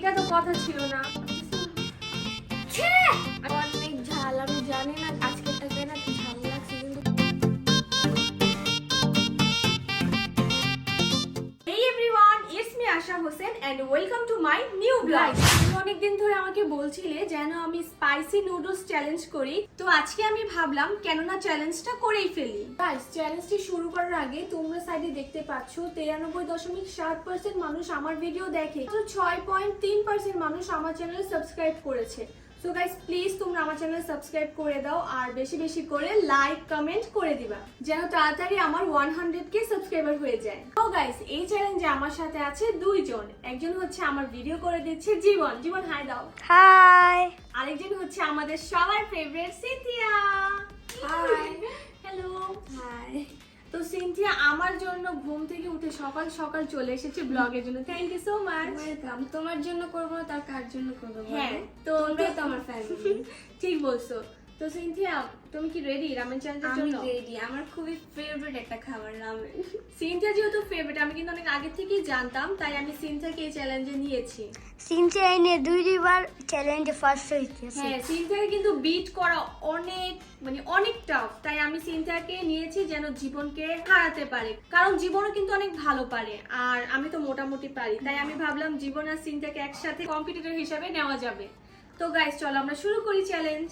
এটা তো কথা ছিল না। অনেক ঝাল আমি জানি না। Hossein welcome to my new blog তুমি অনেকদিন ধরে আমাকে বলছিলে যেন আমি স্পাইসি নুডলস চ্যালেঞ্জ করি। তো আজকে আমি ভাবলাম, কেননা চ্যালেঞ্জটা করেই ফেলি। গাইস চ্যালেঞ্জটি শুরু করার আগে তোমরা সাইডে দেখতে পাচ্ছ, তিরানব্বই দশমিক সাত পার্সেন্ট মানুষ আমার ভিডিও দেখে ছয় পয়েন্ট তিন পার্সেন্ট মানুষ আমার চ্যানেলে সাবস্ক্রাইব করেছে। সো গাইস প্লিজ তোমরা আমার চ্যানেল সাবস্ক্রাইব করে দাও আর বেশি বেশি করে লাইক কমেন্ট করে দিবা যেন তাড়াতাড়ি আমার ওয়ান হান্ড্রেড কে সাবস্ক্রাইবার হয়ে যায়। তো গাইস এই চ্যালেঞ্জে আমার সাথে আছে দুইজন। একজন হচ্ছে আমার ভিডিও করে দিচ্ছে জীবন। জীবন হাই দাও। হাই আরেকজন হচ্ছে আমাদের সবার favourite Cynthia Hi. Hello hi তো সিনথিয়া আমার জন্য ঘুম থেকে উঠে সকাল সকাল চলে এসেছে ব্লগের জন্য। Thank you so much welcome তোমার জন্য করব না তার কার জন্য করব হ্যাঁ তো তোমরাই তো আমার ফ্যামিলি ঠিক বলছো। তো সিনথিয়া তুমি কি রেডি রামেন চ্যালেঞ্জের আমি রেডি আমার খুবই ফেভারিট একটা খাবার রামেন সিনথিয়া যেহেতু ফেভারিট আমি কিন্তু অনেক আগে থেকেই জানতাম তাই আমি সিনথিয়াকে এই চ্যালেঞ্জে নিয়েছি। সিনচে এনে দুই দুইবার চ্যালেঞ্জে ফার্স্ট হয়েছে। হ্যাঁ সিনথিয়াকে কিন্তু বিট করা অনেক মানে অনেক টাফ তাই আমি সিনথিয়াকে নিয়েছি যেন জীবনকে হারাতে পারে। কারণ জীবনও কিন্তু অনেক ভালো পারে আর আমি তো মোটামুটি পারি তাই আমি ভাবলাম জীবন আর সিনথিয়াকে একসাথে কম্পিটিটর হিসাবে নেওয়া যাবে। তো গাইস চলো আমরা শুরু করি চ্যালেঞ্জ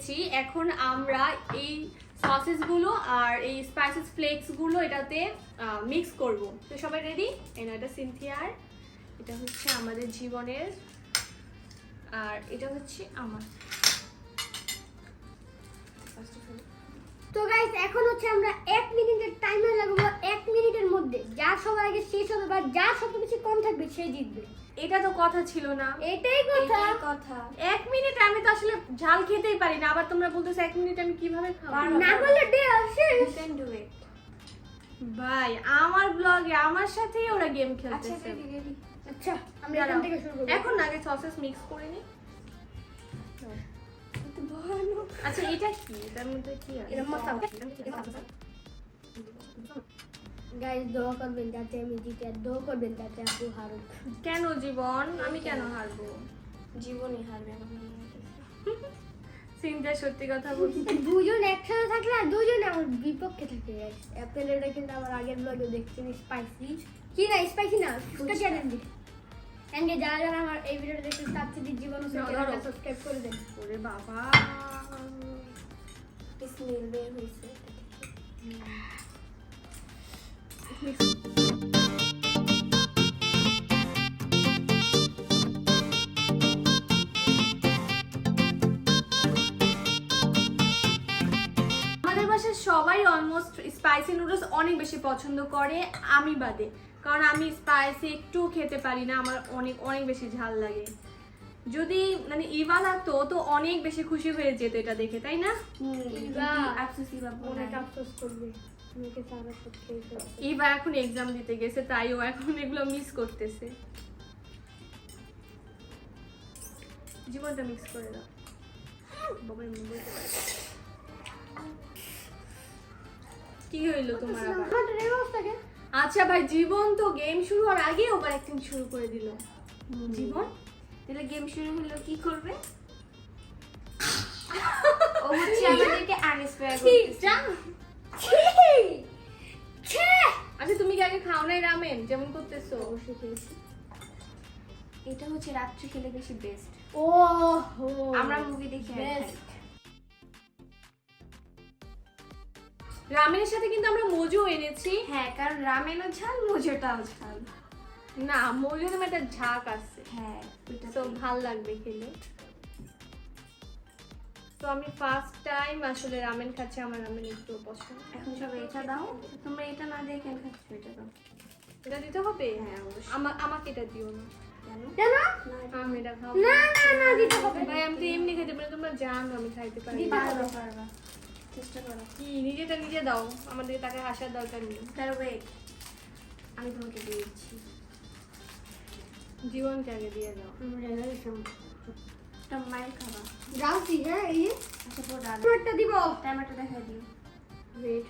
এসেছি এখন আমরা এই সসেসগুলো আর এই স্পাইসেস ফ্লেক্সগুলো এটাতে মিক্স করব। তো সবাই রেডি এনা এটা সিনথিয়ার এটা হচ্ছে আমাদের জীবনের, আর এটা হচ্ছে আমার। তো গাইস এখন হচ্ছে আমরা এক মিনিটের টাইমার লাগাবো, এক মিনিটের মধ্যে। যার সবার আগে শেষ হবে বা যার সব কম থাকবে সে জিতবে। এটা তো কথা ছিল না। এটাই কথা। কথা। এক মিনিট আমি তো আসলে ঝাল খেতেই পারি না আবার তোমরা বলতেছো এক মিনিট আমি কীভাবে খাব? না বললে ডে আসে ক্যান ডু ইট ভাই আমার ব্লগে আমার সাথেই ওরা গেম আচ্ছা খেলতেছে রেডি আচ্ছা আমরা এখান থেকে শুরু করব। এখন আগে সসেস মিক্স করে নি। আচ্ছা এটা কি? এটার মধ্যে কি আছে? এটা মশলা। গাইস দোয়া করবেন যাতে আমি জিতে আর দোয়া করবেন যাতে আপু হারুক। কেন জীবন? আমি কেন হারবো? জীবনই হারবে। সিনটা সত্যি কথা বলছি। দুজন একসাথে থাকলে আর দুজন আমার বিপক্ষে থাকে। অ্যাপেল এটা কিন্তু আমার আগের ব্লগে দেখছেন স্পাইসি কি না স্পাইসি না ফুচকা চ্যালেঞ্জ এন্ড যারা যারা আমার এই ভিডিওটা দেখছেন তার সাথে জীবন। সাবস্ক্রাইব করে দেন। ওরে বাবা। স্মেল বের হয়েছে। আমাদের বাসায় সবাই অলমোস্ট স্পাইসি নুডলস অনেক বেশি পছন্দ করে আমি বাদে। কারণ আমি স্পাইসি একটু খেতে পারি না আমার অনেক অনেক বেশি ঝাল লাগে। যদি মানে ইভা ও তো অনেক বেশি খুশি হয়ে যেত এটা দেখে তাই না? আফসোসি বাবু অনেক আফসোস করবে। ইভা এখন এক্সাম দিতে গেছে তাই ও এখন এগুলো মিস করতেছে। জীবনটা মিক্স করে দাও। বাবা, এমনি বলতে পারে। কি হইল তোমার? আচ্ছা ভাই জীবন তো গেম শুরু হওয়ার আগে ওভার অ্যাক্টিং শুরু করে দিল। জীবন? তাহলে গেম শুরু হলো কি করবে? ও হচ্ছে আমাদেরকে আনস্পায়ার করতেছে! আচ্ছা তুমি কি আগে খাও নাই রামেন? যেমন করতেছো অবশ্যই খেয়েছি। এটা হচ্ছে রাত্রি খেলে বেশি বেস্ট ও আমরা মুভি দেখি রামেনের সাথে কিন্তু আমরা মজু এনেছি। হ্যাঁ কারণ রামেনও ঝাল মোজোটাও ঝাল। না মজু নামে একটা ঝাঁক আছে। হ্যাঁ তো। ভালো লাগবে খেলে। তো আমি ফার্স্ট টাইম আসলে রামেন খাচ্ছি আমার রামেন একটু পছন্দ। এখন সব এটা দাও। তোমরা এটা না দিয়ে কেন খাচ্ছ এটা দাও। এটা দিতে হবে? হ্যাঁ অবশ্যই। আমা- আমাকে এটা দিও না। কেন? কেন? আমি এটা খাব। না না না দিতে হবে। ভাই আমি তো এমনি খেতে পারি তোমরা জানো আমি খাইতে পারি পারবা পারবা। চেষ্টা করো। কি নিজেটা নিজে দাও। আমাদের তাকে আসার দরকার নেই। তার ওয়েট আমি তোমাকে দিয়ে দিচ্ছি। জীবনকে আগে দিয়ে দাও। এটা মায়ের হ্যাঁ এই আচ্ছা পুরো ডাল। একটা দিব। দিও ওয়েট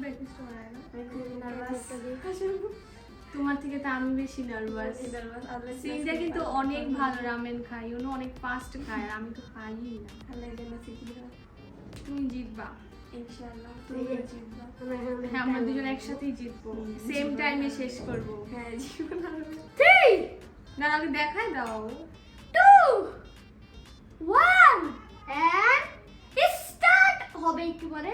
ব্রেকফাস্ট বানায় না নার্ভাস তোমার থেকে তো আমি বেশি নার্ভাস কিন্তু অনেক ভালো রামেন অনেক ফাস্ট খায়। আর আমি তো খাই না। তুমি জিতবা। ইনশাআল্লাহ তুমি তুমি জিতবা। জিতবা। হ্যাঁ আমরা দুজন একসাথেই জিতবো। সেম টাইমে শেষ করব। হ্যাঁ জীবন না। দেখাই দাও। ওয়ান এন্ড স্টার্ট হবে একটু পরে।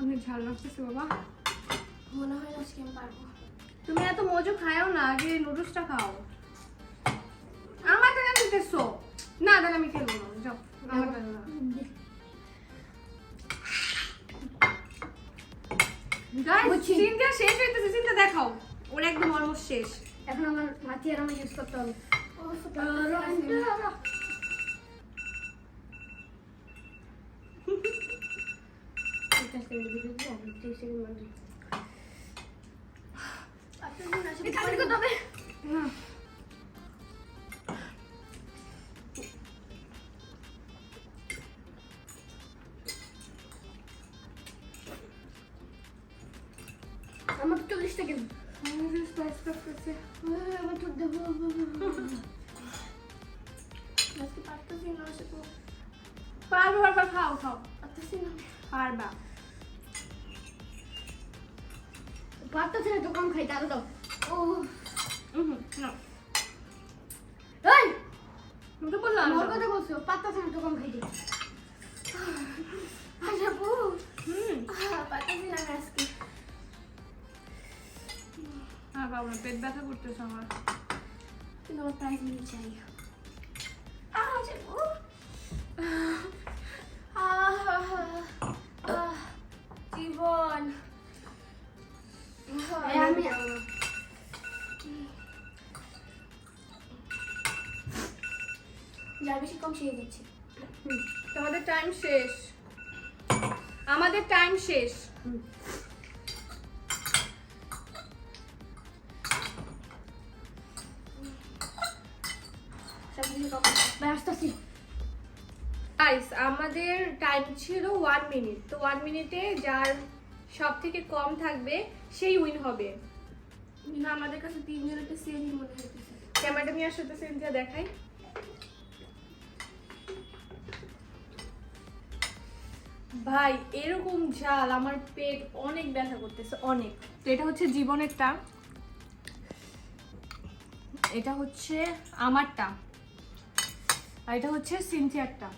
অনেক ঝাল লাগতেছে বাবা। মনে হয় না আজকে আমি পারব। তুমি এত মজু খাও না আগে নুডলসটা খাও। আমার টাকা দিতেছো? না তাহলে আমি খেলব না যাও দাও। Guys, শেষ হইতেছে সিনটা দেখাও। ওর একদম অলমোস্ট শেষ। এখন আমার হাতি আর আমার ইউজ করতে হবে। আমার চল্লিশ সেকেন্ড। আমার তো দেবো পারবে খাও খাও। পারবা। পারতেছে না তো কম আরও দাও। ও। হুম না এই! আমি তো বললাম আমার কথা বলছো পারতেছে না তো কম খাইতে আচ্ছা বউ। হুম। না আমি আজকে হ্যাঁ বাবা পেট ব্যথা করতেছে আমার। কিন্তু আমার প্রাইজ নিয়ে চাই আচ্ছা বউ। জীবন। তোমাদের টাইম শেষ। আমাদের টাইম শেষ। আমাদের টাইম ছিল ওয়ান মিনিট তো ওয়ান মিনিটে যার সব থেকে কম থাকবে সেই উইন হবে। না আমাদের কাছে তিনজনের সেমই মনে হইতেছে ক্যামেরাটা নিয়ে আসতে সিনথিয়া দেখাই? ভাই এরকম ঝাল আমার পেট অনেক ব্যথা করতেছে অনেক। তো এটা হচ্ছে জীবনেরটা। এটা হচ্ছে আমারটা। আর এটা হচ্ছে সিনথিয়ারটা।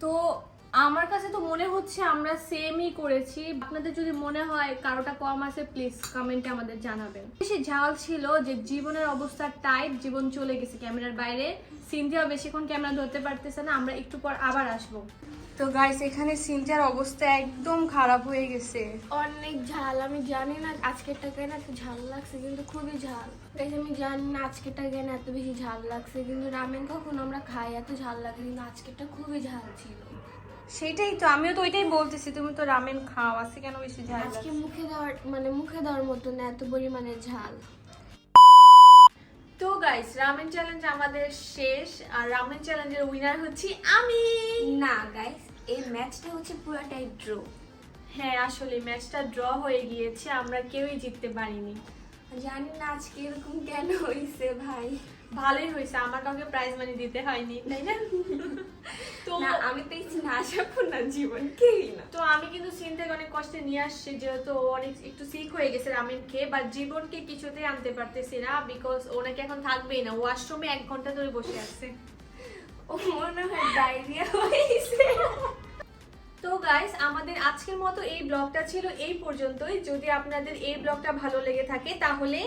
তো আমার কাছে তো মনে হচ্ছে আমরা সেমই করেছি। আপনাদের যদি মনে হয় কারোটা কম আছে প্লিজ কমেন্টে আমাদের জানাবেন। বেশি ঝাল ছিল যে জীবনের অবস্থা টাইট জীবন চলে গেছে ক্যামেরার বাইরে। সিনথিয়া বেশিক্ষণ ক্যামেরা ধরতে পারতেছে না আমরা একটু পর আবার আসব। তো গাইস এখানে সিনথিয়ার অবস্থা একদম খারাপ হয়ে গেছে। অনেক ঝাল আমি জানি না আজকেরটা কেন এত ঝাল লাগছে কিন্তু খুবই ঝাল। Guys, আমি জানি না আজকেরটা কেন এত বেশি ঝাল লাগছে কিন্তু রামেন কখন আমরা খাই এত ঝাল লাগে কিন্তু আজকেরটা খুবই ঝাল ছিল। সেটাই তো আমিও তো ওইটাই বলতেছি তুমি তো রামেন খাও আছে কেন বেশি ঝাল আজকে মুখে দেওয়ার মানে মুখে দেওয়ার মতো না এত পরিমাণে ঝাল। তো গাইস রামেন চ্যালেঞ্জ আমাদের শেষ আর রামেন চ্যালেঞ্জের উইনার হচ্ছি আমি। না গাইস এই ম্যাচটা হচ্ছে পুরাটাই ড্র হ্যাঁ আসলে ম্যাচটা ড্র হয়ে গিয়েছে আমরা কেউই জিততে পারিনি। জানি না আজকে এরকম কেন হয়েছে ভাই। ভালোই হয়েছে আমার কাউকে প্রাইজ মানি দিতে হয়নি। তাই না? তো আমি পেয়েছি না আশা না জীবন কেউই না। তো আমি কিন্তু সিন থেকে অনেক কষ্টে নিয়ে আসছি যেহেতু ও অনেক একটু সিক হয়ে গেছে রামেন খেয়ে বাট জীবনকে কিছুতেই আনতে পারতেছি না বিকজ ও নাকি এখন থাকবেই না ওয়াশরুমে এক ঘণ্টা ধরে বসে আছে। ও মনে হয় ডায়রিয়া হয়েছে। তো গাইস আমাদের আজকের মতো এই ব্লগটা ছিল এই পর্যন্তই। যদি আপনাদের এই ব্লগটা ভালো লেগে থাকে তাহলে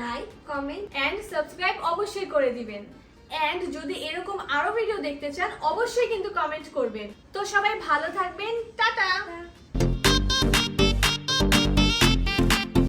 লাইক কমেন্ট অ্যান্ড সাবস্ক্রাইব অবশ্যই করে দিবেন। অ্যান্ড যদি এরকম আরও ভিডিও দেখতে চান, অবশ্যই কিন্তু কমেন্ট করবেন। তো সবাই ভালো থাকবেন। টাটা!